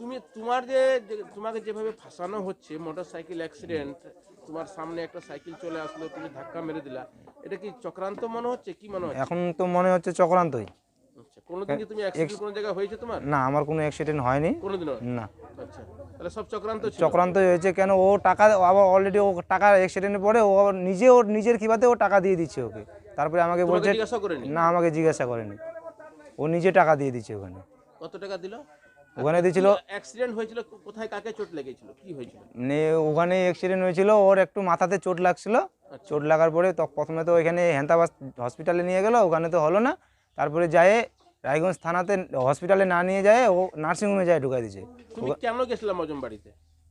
তুমি তোমার যে তোমাকে যেভাবে ফাঁসানো হচ্ছে মোটর সাইকেল অ্যাক্সিডেন্ট তোমার সামনে একটা সাইকেল চলে আসলো তুমি ধাক্কা মেরে দিলা এটা কি চক্রান্ত মনে হচ্ছে? কি মনে হচ্ছে? এখন তো মনে হচ্ছে চক্রান্তই। আচ্ছা কোনোদিন কি তুমি অ্যাক্সিডেন্ট কোনো জায়গায় হয়েছে তোমার? না আমার কোনো অ্যাক্সিডেন্ট হয়নি। না। আচ্ছা তাহলে সব চক্রান্ত হয়েছে কেন? ও টাকা আবার অলরেডি ও টাকা অ্যাক্সিডেন্টের পরে ও নিজে ওর নিজের ও টাকা দিয়ে দিচ্ছে ওকে। তারপরে আমাকে বলছে জিজ্ঞাসা করেনি? না আমাকে জিজ্ঞাসা করেনি। ও নিজে টাকা দিয়ে দিচ্ছে ওখানে। কত টাকা দিল? ওখানে দিয়েছিল অ্যাক্সিডেন্ট হয়েছিল কোথায় কাকে চোট লেগেছিল? কি হয়েছিল? মানে ওখানে অ্যাক্সিডেন্ট হয়েছিল ওর একটু মাথাতে চোট লাগছিল। চোট লাগার পরে তো প্রথমে তো ওইখানে হেন্তাবাস হসপিটালে নিয়ে গেল ওখানে তো হলো না। তারপরে যায় রায়গঞ্জ থানাতে হসপিটালে না নিয়ে যায় ও নার্সিংহোমে যায় ঢুকাই দিয়েছে। কেন গেছিলাম মজম বাড়িতে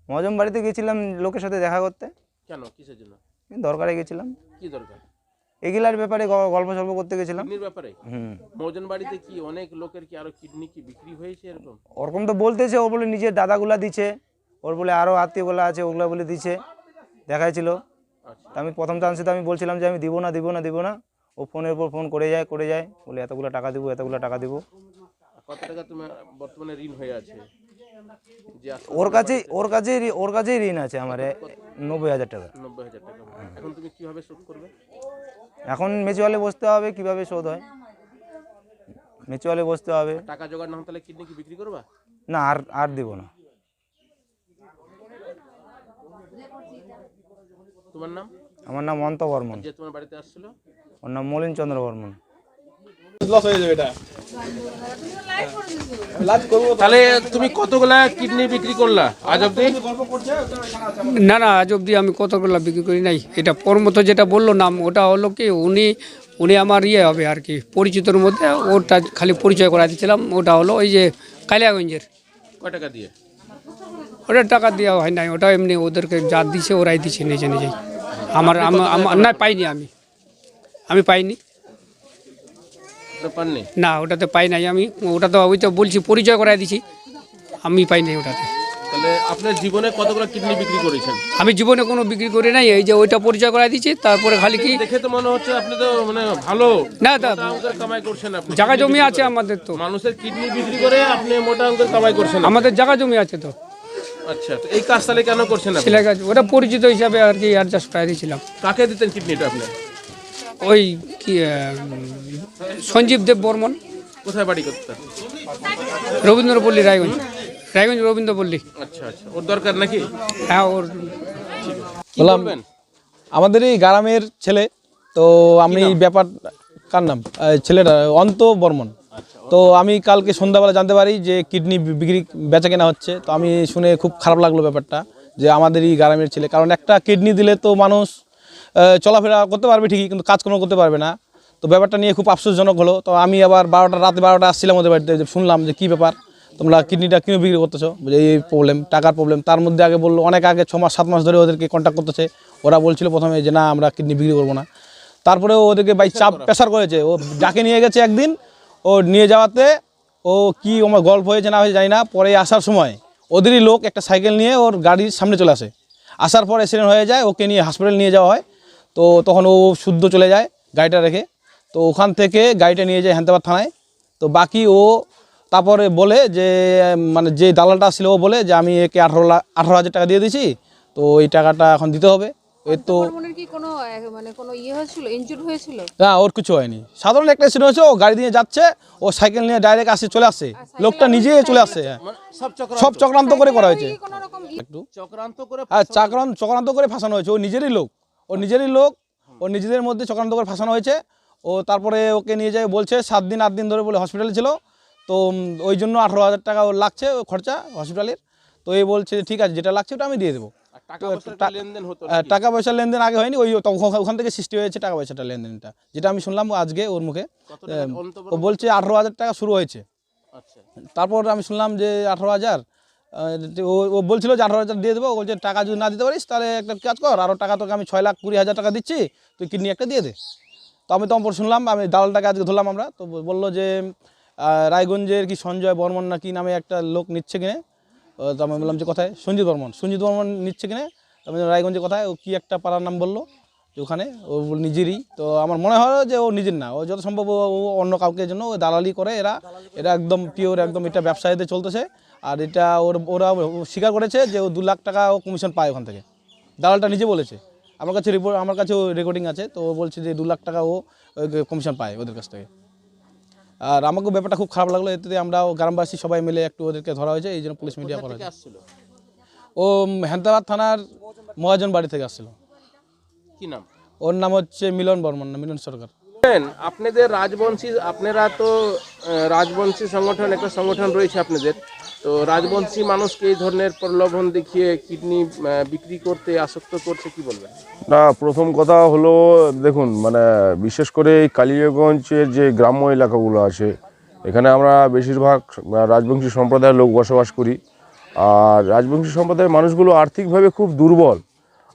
মজম বাড়িতে গেছিলাম লোকের সাথে দেখা করতে। কেন? কিসের জন্য? দরকারে গেছিলাম। কি দরকার? এগুলার ব্যাপারে গল্প সল্প করতে গেছিলাম। কিডনির ব্যাপারে? হুম। মজন বাড়িতে কি অনেক লোকের কি আরও কিডনি কি বিক্রি হয়েছে এরকম? ওরকম তো বলতেছে ও বলে নিজের দাদাগুলা দিচ্ছে ওর বলে আরও আত্মীয়গুলো আছে ওগুলা বলে দিচ্ছে দেখাইছিল। আচ্ছা। তো আমি প্রথম চান্সে তো আমি বলছিলাম যে আমি দিব না দিব না দিব না ও ফোনের উপর ফোন করে যায় করে যায় বলে এতগুলো টাকা দিব এতগুলো টাকা দিব। কত টাকা তোমার বর্তমানে ঋণ হয়ে আছে? ওর কাছেই ওর কাছেই ওর কাছেই ঋণ আছে আমার নব্বই হাজার টাকা। নব্বই হাজার টাকা। এখন তুমি কীভাবে শোধ করবে? এখন মেচুয়ালে বসতে হবে কীভাবে শোধ হয়? মেচুয়ালে বসতে হবে। টাকা জোগাড় না হলে তাহলে কিডনি কি বিক্রি করবা? না আর আর দেবো না। তোমার নাম? আমার নাম অন্ত বর্মন যে তোমার বাড়িতে আসছিল? ওর নাম মলিন চন্দ্র বর্মন তাহলে তুমি কতগুলা কিডনি বিক্রি করলা আজ অব্দি না না আজ অবধি আমি কতগুলো বিক্রি করি নাই। এটা পরমত যেটা বলল নাম ওটা হলো কি উনি উনি আমার ইয়ে হবে আর কি পরিচিতর মধ্যে ওটা খালি পরিচয় করা দিয়েছিলাম ওটা হলো ওই যে কালিয়াগঞ্জের। কয় টাকা দিয়ে? ওটা টাকা দেওয়া হয় নাই ওটা এমনি ওদেরকে যা দিছে ওরাই দিছে নিজে নিজেই আমার আমার না পাইনি আমি। আমি পাইনি। পাননি না ওটাতে পাই নাই আমি। ওটা তো ওই তো বলছি পরিচয় করাই দিছি। আমি পাই নাই ওটাতে। তাহলে আপনার জীবনে কতগুলো কিডনি বিক্রি করেছেন? আমি জীবনে কোনো বিক্রি করি নাই এই যে ওইটা পরিচয় করাই দিচ্ছি তারপরে খালি কি দেখে তো মনে হচ্ছে আপনি তো মানে ভালো। না দা মোটা অঙ্কের কামাই করছেন আপনি। জায়গা জমি আছে আমাদের তো। মানুষের কিডনি বিক্রি করে আপনি মোটা অঙ্কের কামাই করছেন। আমাদের জায়গা জমি আছে তো। আচ্ছা তো এই কাজ তাহলে কেন করছেন আপনি? ওটা পরিচিত হিসাবে আর কি অ্যাডজাস্ট করে দিয়েছিলাম কাকে দিতেন কিডনিটা আপনি? ওই কি সঞ্জীব দেব বর্মন। কোথায় বাড়ি করতেন রবীন্দ্রপল্লী রায়গঞ্জ। রায়গঞ্জ রবীন্দ্রপল্লী। আচ্ছা আচ্ছা। ওর দরকার নাকি? হ্যাঁ ওর বলবেন আমাদের এই গ্রামের ছেলে তো আমি ব্যাপার কার নাম? ছেলেটা অন্ত বর্মন। তো আমি কালকে সন্ধ্যাবেলা জানতে পারি যে কিডনি বিক্রি বেচা কেনা হচ্ছে। তো আমি শুনে খুব খারাপ লাগল ব্যাপারটা যে আমাদের এই গ্রামের ছেলে। কারণ একটা কিডনি দিলে তো মানুষ চলাফেরা করতে পারবে ঠিকই কিন্তু কাজকর্ম করতে পারবে না। তো ব্যাপারটা নিয়ে খুব আফসোসজনক হলো। তো আমি আবার বারোটা রাতে বারোটা আসছিলাম ওদের বাড়িতে যে শুনলাম যে কী ব্যাপার তোমরা কিডনিটা কিনে বিক্রি করতেছো? যে এই প্রবলেম টাকার প্রবলেম তার মধ্যে আগে বলল অনেক আগে ছ মাস সাত মাস ধরে ওদেরকে কন্ট্যাক্ট করতেছে। ওরা বলছিল প্রথমে যে না আমরা কিডনি বিক্রি করব না। তারপরে ওদেরকে বাই চাপ প্রেশার করেছে। ও ডাকে নিয়ে গেছে একদিন ও নিয়ে যাওয়াতে ও কি আমার গল্প হয়েছে না হয়েছে জানি না। পরে আসার সময় ওদেরই লোক একটা সাইকেল নিয়ে ওর গাড়ির সামনে চলে আসে। আসার পর অ্যাক্সিডেন্ট হয়ে যায় ওকে নিয়ে হসপিটাল নিয়ে যাওয়া হয়। তো তখন ও শুদ্ধ চলে যায় গাড়িটা রেখে। তো ওখান থেকে গাড়িটা নিয়ে যায় হেন্তাবাদ থানায়। তো বাকি ও তারপরে বলে যে মানে যে দালালটা ছিল ও বলে যে আমি একে আঠারো লাখ আঠারো হাজার টাকা দিয়ে দিয়েছি তো এই টাকাটা এখন দিতে হবে। এর তো বর্মনের কোনো মানে কোনো ইয়ে হয়েছিল? ইনজুর হয়েছিল? না ওর কিছু হয়নি। সাধারণ একটা অ্যাক্সিডেন্ট হয়েছে ও গাড়ি দিয়ে যাচ্ছে ও সাইকেল নিয়ে ডাইরেক্ট আসে চলে আসে। লোকটা নিজে চলে আসে হ্যাঁ। মানে সব চক্রান্ত। সব চক্রান্ত করে করা হয়েছে। কি কোনো রকম ই- একটু। চক্রান্ত করে হ্যাঁ চক্রান্ত চক্রান্ত করে ফাঁসানো হয়েছে ও নিজেরই লোক। ও নিজেরই লোক ও নিজেদের মধ্যে চক্রান্ত করে ফাঁসানো হয়েছে। ও তারপরে ওকে নিয়ে যায় বলছে সাত দিন আট দিন ধরে বলে হসপিটালে ছিল। তো ওই জন্য আঠারো হাজার টাকা ওর লাগছে ও খরচা হসপিটালের তো এই বলছে ঠিক আছে যেটা লাগছে ওটা আমি দিয়ে দেবো। টাকা লেনদেন টাকা পয়সার লেনদেন আগে হয়নি ওই ওখান থেকে সৃষ্টি হয়েছে টাকা পয়সাটা লেনদেনটা যেটা আমি শুনলাম আজকে ওর মুখে। ও বলছে আঠারো হাজার টাকা শুরু হয়েছে। আচ্ছা। তারপর আমি শুনলাম যে আঠারো হাজার ও ও বলছিল যে আঠারো হাজার দিয়ে দেবো। বলছে টাকা যদি না দিতে পারিস তাহলে একটা কাজ কর। আরও টাকা তোকে আমি ছয় লাখ কুড়ি হাজার টাকা দিচ্ছি। তুই কিডনি একটা দিয়ে দে। তো আমি তখন শুনলাম আমি দালালটাকে আজকে ধরলাম আমরা। তো বলল যে রায়গঞ্জের কি সঞ্জয় বর্মন না কি নামে একটা লোক নিচ্ছে কিনে? তো আমি বললাম যে কোথায়? সঞ্জিত বর্মন। সঞ্জিত বর্মন নিচ্ছে কিনে? আমি বললাম, রায়গঞ্জে কোথায়? ও কী একটা পাড়ার নাম বলল যে ওখানে। ও নিজেরই। তো আমার মনে হয় যে ও নিজের না। ও যত সম্ভব ও ও অন্য কাউকে জন্য ও দালালি করে। এরা এরা একদম পিওর একদম এটা ব্যবসায়ীতে চলতেছে। আর এটা ওর ওরা স্বীকার করেছে যে ও দু লাখ টাকা ও কমিশন পায় ওখান থেকে। দালালটা নিজে বলেছে। আমার কাছে রিপোর্ট আমার কাছে রেকর্ডিং আছে তো ও বলছে যে দু লাখ টাকা ও কমিশন পায় ওদের কাছ থেকে। আর আমাকেও ব্যাপারটা খুব খারাপ লাগল এতে আমরা গ্রামবাসী সবাই মিলে একটু ওদেরকে ধরা হয়েছে এই জন্য পুলিশ মিডিয়া করা ও হেন্দাবাদ থানার মহাজন বাড়ি থেকে আসছিল। কি নাম? ওর নাম হচ্ছে মিলন বর্মন না মিলন সরকার। আপনাদের রাজবংশী আপনারা তো রাজবংশী সংগঠন একটা সংগঠন রয়েছে আপনাদের তো রাজবংশী মানুষকে এই ধরনের প্রলোভন দেখিয়ে কিডনি বিক্রি করতে আসক্ত করছে কি বলবেন? না, প্রথম কথা হলো, দেখুন মানে বিশেষ করে এই কালিয়াগঞ্জের যে গ্রাম্য এলাকাগুলো আছে, এখানে আমরা বেশিরভাগ রাজবংশী সম্প্রদায়ের লোক বসবাস করি। আর রাজবংশী সম্প্রদায়ের মানুষগুলো আর্থিকভাবে খুব দুর্বল।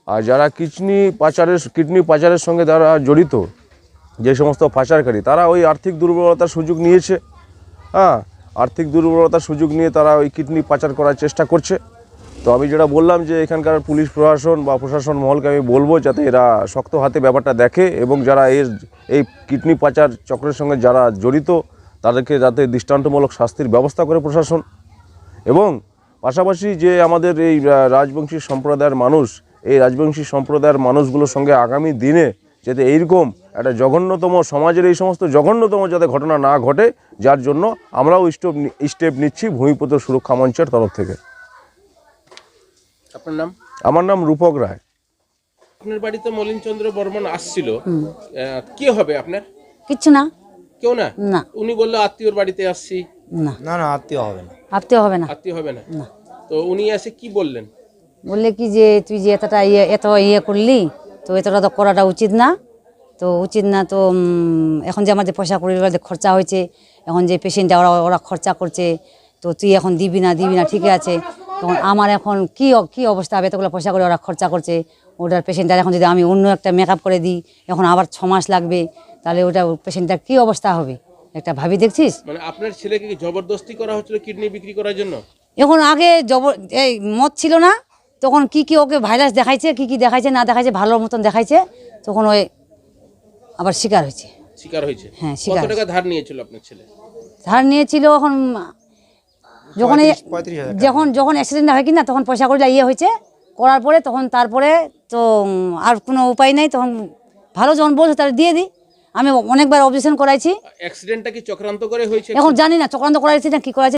আর যারা কিডনি পাচারের কিডনি পাচারের সঙ্গে যারা জড়িত, যে সমস্ত পাচারকারী, তারা ওই আর্থিক দুর্বলতার সুযোগ নিয়েছে। হ্যাঁ আর্থিক দুর্বলতার সুযোগ নিয়ে তারা ওই কিডনি পাচার করার চেষ্টা করছে। তো আমি যেটা বললাম যে এখানকার পুলিশ প্রশাসন বা প্রশাসন মহলকে আমি বলব যাতে এরা শক্ত হাতে ব্যাপারটা দেখে এবং যারা এর এই কিডনি পাচার চক্রের সঙ্গে যারা জড়িত, তাদেরকে যাতে দৃষ্টান্তমূলক শাস্তির ব্যবস্থা করে প্রশাসন। এবং পাশাপাশি যে আমাদের এই রাজবংশী সম্প্রদায়ের মানুষ, এই রাজবংশী সম্প্রদায়ের মানুষগুলোর সঙ্গে আগামী দিনে যাতে এইরকম একটা জঘন্যতম সমাজের এই সমস্ত জঘন্যতম যাতে ঘটনা না ঘটে যার জন্য আমরাও স্টেপ স্টেপ নিচ্ছি ভূমিপুত্র সুরক্ষা মঞ্চের তরফ থেকে। আপনার নাম? আমার নাম রূপক রায়। আপনার বাড়িতে মলিনচন্দ্র বর্মন আসছিল। কি হবে আপনার? কিচ্ছু না। কেউ না? না। উনি বলল আত্মীয়র বাড়িতে আসছি। না। না না আত্মীয় হবে না। আত্মীয় হবে না। আত্মীয় হবে না। তো উনি এসে কি বললেন? বললে কি যে তুই যে এতটা ইয়ে এত ইয়ে করলি তো এতটা তো করাটা উচিত না। তো উচিত না তো এখন যে আমাদের পয়সা করি যে খরচা হয়েছে এখন যে পেশেন্টটা ওরা ওরা খরচা করছে তো তুই এখন দিবি না দিবি না ঠিকই আছে। তখন আমার এখন কি কি অবস্থা হবে? এতগুলো পয়সা করে ওরা খরচা করছে। ওটার পেশেন্টটার এখন যদি আমি অন্য একটা মেকআপ করে দিই এখন আবার ছ মাস লাগবে তাহলে ওটা পেশেন্টটার কি অবস্থা হবে? একটা ভাবি দেখছিস? মানে আপনার ছেলেকে কি জবরদস্তি করা হচ্ছিল কিডনি বিক্রি করার জন্য? এখন আগে জবর এই মদ ছিল না তখন কি কি ওকে ভাইরাস দেখাইছে কি কি দেখাইছে না দেখাইছে ভালো মতন দেখাইছে তখন ওই আবার শিকার হয়েছে। শিকার হয়েছে? হ্যাঁ, শিকার কত টাকা ধার নিয়েছিল আপনার ছেলে? ধার নিয়েছিল এখন যখন। যখন যখন অ্যাক্সিডেন্ট হয় কি না তখন পয়সা করে ইয়ে হয়েছে। করার পরে তখন তারপরে তো আর কোনো উপায় নাই। তখন ভালো যখন বলছে তাহলে দিয়ে দিই। আমি অনেকবার অবজেকশন করাইছি। অ্যাক্সিডেন্টটা কি চক্রান্ত করে হয়েছে? এখন জানি না চক্রান্ত করাইছি না কি করাইছে